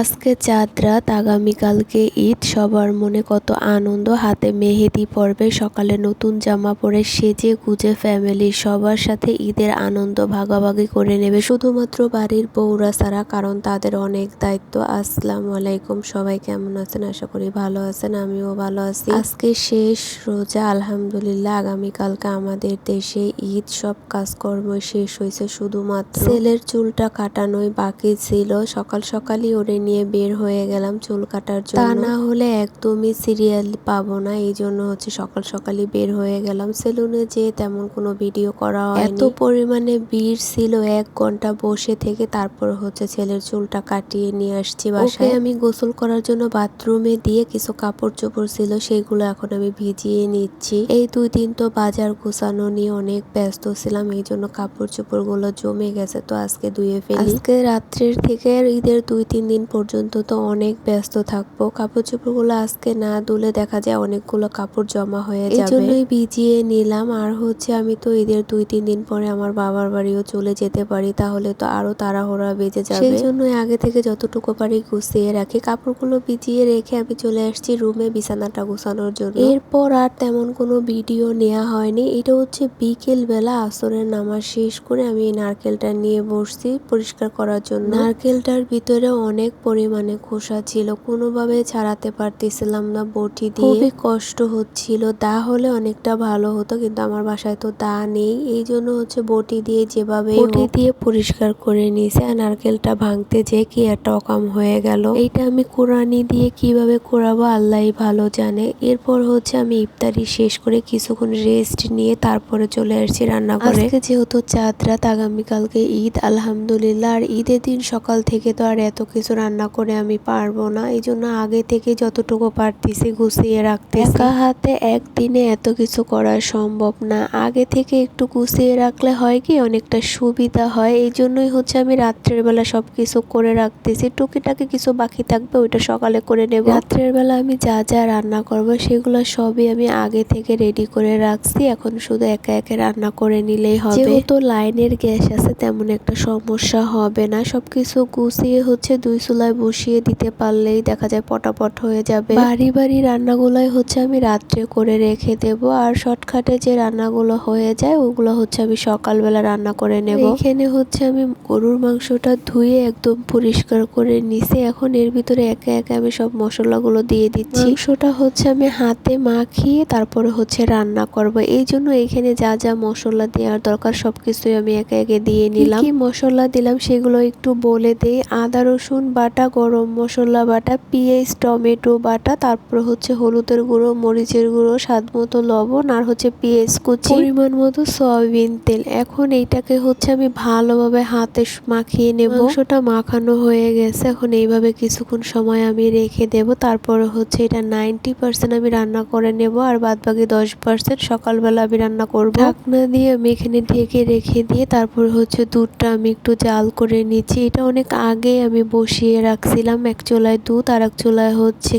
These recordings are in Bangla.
আজকে চাঁদ রাত আগামীকালকে ঈদ। সবার মনে কত আনন্দ, হাতে মেহেদি পরবে, সকালে নতুন জামা পরে সেজে গুজে ফ্যামিলি সবার সাথে ঈদের আনন্দ ভাগাভাগি করে নেবে। শুধুমাত্র বাড়ির বউরা ছাড়া, কারণ তাদের অনেক দায়িত্ব। আসসালাম আলাইকুম, সবাই কেমন আছেন? আশা করি ভালো আছেন, আমিও ভালো আছি। আজকে শেষ রোজা, আলহামদুলিল্লাহ। আগামীকালকে আমাদের দেশে ঈদ, সব কাজকর্ম শেষ হয়েছে শুধুমাত্র। ছেলের চুলটা কাটানোই বাকি ছিল। সকাল সকালই ওরে নিয়ে বের হয়ে গেলাম চুল কাটার জন্য। তা না হলে একদমই সিরিয়াল পাবো না এই জন্য হচ্ছে সকাল সকালই বের হয়ে গেলাম। সেলুনে যে তেমন কোনো ভিডিও করা হয় এত পরিমাণে ভিড় ছিল এক ঘণ্টা বসে থেকে তারপর হচ্ছে ছেলের চুলটা কাটিয়ে নিয়ে আসছি বাসায়। আমি গোসল করার জন্য বাথরুমে দিয়ে কিছু কাপড় চোপড় ছিল সেগুলো এখন আমি ভিজিয়ে নিচ্ছি। এই দুই দিন তো বাজার গোছানো নিয়ে অনেক ব্যস্ত ছিলাম এই জন্য কাপড় চোপড়গুলো জমে গেছে তো আজকে ধুয়ে ফেলি। আজকে রাত্রের থেকে ঈদের দুই তিন দিন পর্যন্ত তো অনেক ব্যস্ত থাকব। কাপড় চোপড়গুলো আজকে না ধুলে দেখা যায় অনেকগুলো কাপড় জমা হয়ে যাবে। এই জন্যই ভিজিয়ে নিলাম। আর হচ্ছে আমি তো ঈদের দুই তিন দিন পরে আমার বাবার বাড়িও চলে যেতে পারি তাহলে তো আরও তাড়াহুড়া বেজে যাবে। সেই জন্যই আগে থেকে যতটুকু পারি গুছিয়ে রাখি। কাপড়গুলো ভিজিয়ে রেখে আমি চলে আসছি রুমে বিছানাটা গোছানোর জন্য। এরপর আর তেমন কোনো ভিডিও নেওয়া হয়নি। এটা হচ্ছে বিকেল বেলা আসরের নামাজ শেষ করে আমি নারকেলটা নিয়ে বসছি পরিষ্কার করার জন্য। নারকেলটার ভিতরে অনেক পরিমাণে খোসা ছিল কোনোভাবে ছাড়াতে পারতেছিলাম না বটি দিয়ে। খুবই কষ্ট হচ্ছিল দা হলে অনেকটা ভালো হতো কিন্তু আমার বাসায় তো দা নেই। এই জন্য হচ্ছে বটি দিয়ে যেভাবে বটি দিয়ে পরিষ্কার করে নিয়েছে আর নারকেলটা ভাঙতে যে কি একটা অকাম হয়ে গেল। এইটা আমি কোরআনি দিয়ে কীভাবে করাবো আল্লাহ ভালো জানে। এরপর হচ্ছে আমি ইফতারি শেষ করে কিছুক্ষণ রেস্ট নিয়ে তারপরে চলে আসছি রান্না করে আজকে যেহেতু চাঁদ রাত আগামীকালকে ঈদ আলহামদুলিল্লাহ। আর ঈদের দিন সকাল থেকে তো আর এত কিছু রান্না করে আমি পারব না। এই জন্য আগে থেকে যতটুকু পারতেছি গুছিয়ে রাখতে একা হাতে একদিনে এত কিছু করা সম্ভব না। আগে থেকে একটু গুছিয়ে রাখলে হয় কি অনেকটা সুবিধা হয়। এই জন্যই হচ্ছে আমি রাত্রের বেলা সব কিছু করে রাখতেছি। টুকিটাকি কিছু বাকি থাকবে ওইটা সকালে করে নেব। রাত্রের বেলা আমি যা যা রান্না করব সেগুলো সবই আমি আগে থেকে রেডি করে রাখছি। এখন শুধু একা একে রান্না করে নিলেই হবে। যেহেতু লাইনের গ্যাস আছে তেমন একটা সমস্যা হবে না। সবকিছু গুছিয়ে হচ্ছে দুই চুলায় বসিয়ে দিতে পারলেই দেখা যায় পটাপট হয়ে যাবে। বাড়ি বাড়ি রান্নাগুলোই হচ্ছে আমি রাত্রে করে রেখে দেব আর শর্টকাটে যে রান্নাগুলো হয়ে যায় ওগুলো হচ্ছে আমি সকালবেলা রান্না করে নেব। এখানে হচ্ছে আমি গরুর মাংসটা ধুয়ে একদম পরিষ্কার করে নিছি। এখন এর ভিতরে একে একে আমি সব মশলাগুলো দিয়ে দিচ্ছি। মাংসটা হচ্ছে আমি হাতে মাখিয়ে তারপরে হচ্ছে রান্না করব। এই জন্য এখানে যা যা মশলা দেওয়ার দরকার সবকিছুই আমি একে একে দিয়ে নিলাম। কি মশলা দিলাম সেগুলো একটু বলে দেই। আদা রসুন বাটা গরম মশলা বাটা পেঁয়াজ টমেটো বাটা তারপর হচ্ছে হলুদের গুঁড়ো মরিচের গুঁড়ো স্বাদ মতো লবণ আর হচ্ছে পেঁয়াজ কুচি। পরিমাণ মতো সয়াবিন তেল। এখন এইটাকে হচ্ছে আমি ভালোভাবে হাতে মাখিয়ে নেব। মাংসটা মাখানো হয়ে গেছে। এখন এইভাবে কিছুক্ষণ সময় আমি রেখে দেব। তারপরে হচ্ছে এটা নাইনটি পার্সেন্ট আমি রান্না করে নেব আর বাদ বাকি দশ পার্সেন্ট সকালবেলা আমি রান্না করব। ঢাকনা দিয়ে আমি এখানে ঢেকে রেখে দিয়ে তারপর হচ্ছে দুধটা আমি একটু জাল করে নিচ্ছি। এটা অনেক আগে আমি বসিয়ে রাখছিলাম। এক চুলায় দুধ আর এক চুলায় হচ্ছে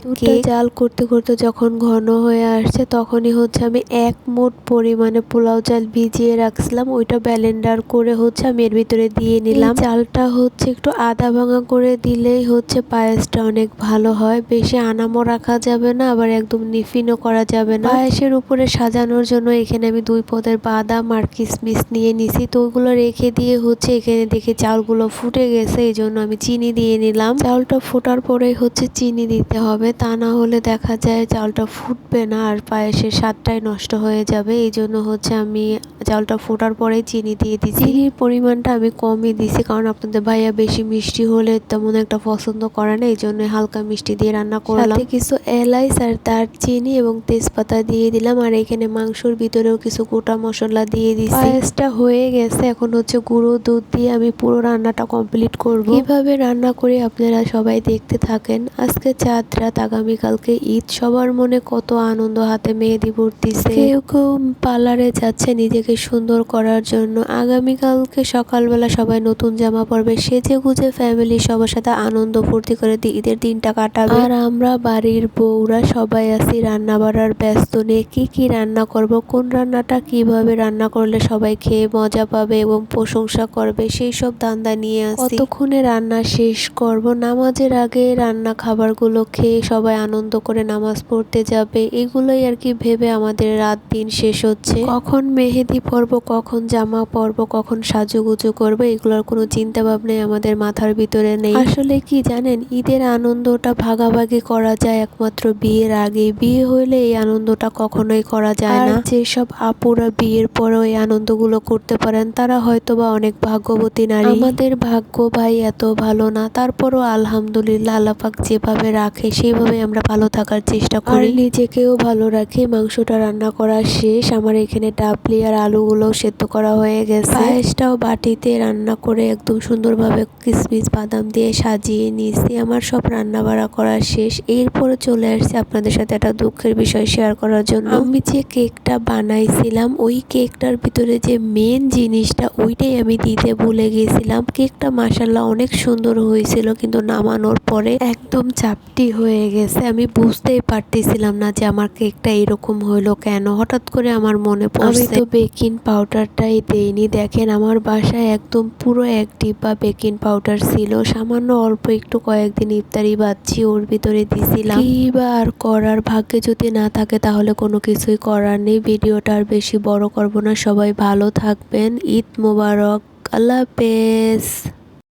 জাল করতে করতে যখন ঘন হয়ে আসছে তখনই হচ্ছে আমি এক মোট পরিমাণে পোলাও চাল ভিজিয়ে রাখছিলাম। ওইটা ব্যালেন্ডার করে হচ্ছে আমি এর ভিতরে দিয়ে নিলাম। চালটা হচ্ছে একটু আদা ভাঙা করে দিলেই হচ্ছে পায়েসটা অনেক ভালো হয়। বেশি আনামো রাখা যাবে না আবার একদম নিফিনও করা যাবে না। পায়েসের উপরে সাজানোর জন্য এখানে আমি দুই পদের বাদাম আর কিশমিশ নিয়ে নিছি। তো ওইগুলো রেখে দিয়ে হচ্ছে এখানে দেখে চালগুলো ফুটে গেছে এই জন্য আমি চিনি দিয়ে নিলাম। চালটা ফোটার পরে হচ্ছে চিনি দিতে হবে। তা না হলে দেখা যায় চালটা ফুটবে না আর পায়েসের স্বাদটাই নষ্ট হয়ে যাবে। এই জন্য হচ্ছে আমি চালটা ফোটার পরেই চিনি দিয়ে দিচ্ছি চিনির পরিমাণটা আমি কমই দিছি কারণ আপনাদের ভাইয়া বেশি মিষ্টি হলে তেমন একটা পছন্দ করে না। এই জন্য হালকা মিষ্টি দিয়ে রান্না করলাম। কিছু এলাইচ আর তার চিনি এবং তেজপাতা দিয়ে দিলাম। আর এখানে মাংসর ভিতরেও কিছু গোটা মশলা দিয়ে দিচ্ছি পায়েসটা হয়ে গেছে। এখন হচ্ছে গুঁড়ো দুধ দিয়ে আমি পুরো রান্নাটা কমপ্লিট করব। কীভাবে রান্না করে আপনারা সবাই দেখতে থাকেন। আজকে চাঁদ রাত আগামীকালকে ঈদ। সবার মনে কত আনন্দ হাতে মেহেদি পড়তিছে। কেউ কেউ পার্লারে যাচ্ছে নিজেকে সুন্দর করার জন্য। আগামীকালকে সকালবেলা সবাই নতুন জামা পরবে। সেজে গুজে ফ্যামিলি সবার সাথে আনন্দ ফুর্তি করে ঈদের দিনটা কাটাবে। আর আমরা বাড়ির বউরা সবাই আছি রান্না বাড়ার ব্যস্ত নিয়ে। কি কি রান্না করব, কোন রান্নাটা কীভাবে রান্না করলে সবাই খেয়ে মজা পাবে এবং প্রশংসা করবে, সেই সব দান্দা নিয়ে আসি। কতক্ষণে রান্না শেষ করব নামাজের আগে রান্না খাবারগুলো খেয়ে সবাই আনন্দ করে নামাজ পড়তে যাবে, এগুলোই আর কি ভেবে আমাদের রাত দিন শেষ হচ্ছে। কখন মেহেদি পরব, কখন জামা পরব, কখন সাজুগুজু করব এগুলোর কোনো চিন্তা ভাবনাই আমাদের মাথার ভিতরে নেই। আসলে কি জানেন, ঈদের আনন্দটা ভাগাভাগি করা যায়, একমাত্র বিয়ের আগে বিয়ে হইলে এই আনন্দটা কখনোই করা যায় না। যেসব আপুরা বিয়ের পরেও এই আনন্দগুলো করতে পারেন, তারা হয়তো বা অনেক ভাগ্যবতী নারী। আমাদের ভাগ্য ভাই এত ভালো না, তারপরও আলহামদুলিল্লাহ আল্লাপাক যেভাবে রাখে সেইভাবে আমরা ভালো থাকার চেষ্টা করি। নিজেকেও ভালো রাখি। মাংসটা রান্না করা শেষ। আমার এখানে ডাবলি আর আলুগুলো সেদ্ধ করা হয়ে গেছে। পায়েসটাও বাটিতে রান্না করে একদম সুন্দরভাবে কিসমিস বাদাম দিয়ে সাজিয়ে নিয়েছি। আমার সব রান্না বাড়া করা শেষ। এরপরে চলে আসছি আপনাদের সাথে একটা দুঃখের বিষয় শেয়ার করার জন্য। আমি যে কেকটা বানাইছিলাম ওই কেকটার ভিতরে যে মেন জিনিসটা ওইটাই আমি দিতে ভুলে গেছিলাম। কেকটা মাসাল্লাহ অনেক সুন্দর হয়েছিল কিন্তু নামানোর পরে একদম চাপটি হয়ে গেছে। আমি বুঝতেই পারতেছিলাম না যে আমার কেকটা এরকম হলো কেন। হঠাৎ করে আমার মনে পড়ছে আমি তো বেকিং পাউডারটাই দেইনি। দেখেন আমার বাসায় একদম পুরো এক ডিব্বা বেকিং পাউডার ছিল। সামান্য অল্প একটু কয়েকদিন ইফতারি বাচ্ছি ওর ভিতরে দিছিলাম। কি বা আর করার? ভাগ্যে যদি না থাকে তাহলে কোনো কিছুই করার নেই। ভিডিওটা আর বেশি বড় করব না। সবাই ভালো থাকবেন। ঈদ মোবারক। আল্লাহ হাফেজ।